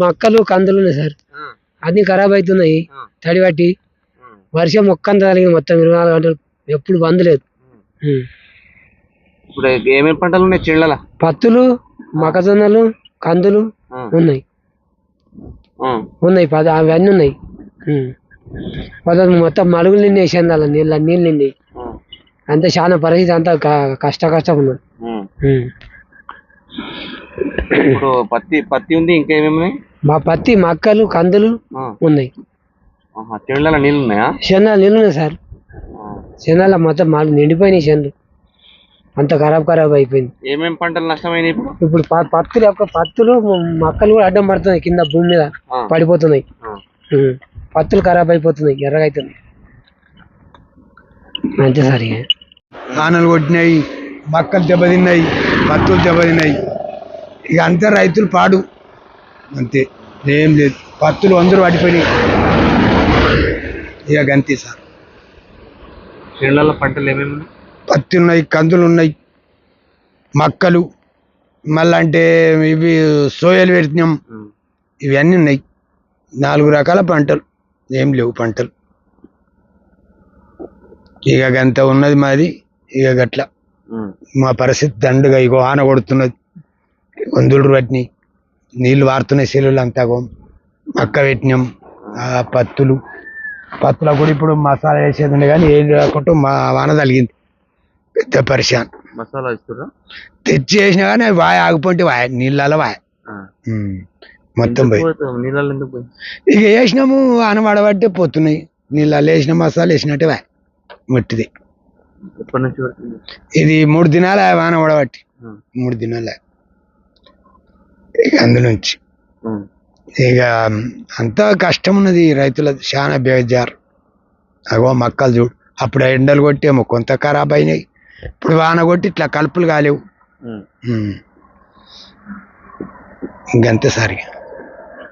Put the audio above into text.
మొక్కలు కందులు ఉన్నాయి సార్. అన్ని ఖరాబ్ అవుతున్నాయి. తడి పట్టి వర్షం మొక్క తగిలింది. మొత్తం ఇరవై నాలుగు గంటలు ఎప్పుడు బంద్ లేదు. ఇప్పుడు ఏమేమి పంటలు ఉన్నాయి చెళ్ళల? పత్తులు మొక్కజొన్నలు కందులు ఉన్నాయి. ఉన్నాయి. పద అవన్నీ ఉన్నాయి. మొత్తం మడుగులు నిండి వేసేందాల నీళ్ళ నీళ్ళు నిండి. అంతే చాలా పరిస్థితి అంతా కష్ట కష్టం ఉన్నది. ఉం. ఇప్పుడు పత్తి పత్తి ఉంది ఇంకేమేమి? ఉన్నాయి మా పత్తి మక్కలు కందులు ఉన్నాయి. ఆహా, చెళ్ళల నీళ్ళు ఉన్నాయా శనాలు నీళ్ళు ఉన్నాయి సార్. ఆ. శనాల మొత్తం మాకు నిండిపోయినాయి శనలు అంత ఖరాబ్ ఖరాబ్ అయిపోయింది. ఏమేమి పంటలు నష్టమైనాయి ఇప్పుడు? పత్తులు యొక్క పత్తులు మొక్కలు కూడా అడ్డం పడుతున్నాయి కింద భూమి మీద పడిపోతున్నాయి. పత్తులు ఖరాబ్ అయిపోతున్నాయి ఎర్రగా అవుతున్నాయి అంతే సార్ ఇక. వానలు కొట్టినాయి మక్కలు దెబ్బతిన్నాయి పత్తులు దెబ్బతిన్నాయి. ఇక అంతా రైతులు పాడు. అంతే. ఏం లేదు. పత్తులు అందరూ పడిపోయినాయి. ఇక అంతే సార్. పంటలు ఏమేమి పత్తి ఉన్నాయి కందులు ఉన్నాయి మక్కలు మళ్ళీ అంటే ఇవి సోయలు ఉమ్, ఇవన్నీ ఉన్నాయి. నాలుగు రకాల పంటలు. ఏం లేవు పంటలు. ఇక గంత ఉన్నది మాది. ఇక గట్ల. మా పరిస్థితి దండుగా. ఇగో ఆన కొడుతున్నది వందులు పట్టినాయి. నీళ్ళు వారుతున్నాయి సెల్లులు అంతా. మక్క పెట్టినాం. ఆ పత్తులు. పత్తులో కూడా ఇప్పుడు మసాలా వేసేది ఉండే కానీ ఏం కాకుండా మా వాన తగిలింది. పెద్ద పరిశాన్. మసాలా ఇస్తురా? తెచ్చి వేసినా కానీ అవి వాయ ఆగిపోతే వాయ. నీళ్ళలో వాయ. మొత్తం పోయి. ఇక వేసినాము వాన పడబట్టే పోతున్నాయి. నీళ్ళలో వేసిన మసాలా వేసినట్టే వాయ. మట్టిది. ఇది మూడు దినాల వాన పడబట్టి. ఉమ్, మూడు దినాల. అందులోంచి. ఇక అంతా కష్టం ఉన్నది రైతులది చాలా బేజారు. అగో మక్కలు చూడు. అప్పుడు ఎండలు కొట్టేమో కొంత ఖరాబ్ అయినాయి. ఇప్పుడు వాన కొట్టి ఇట్లా కలుపులు కాలేవు. ఇంకంతే సరిగా.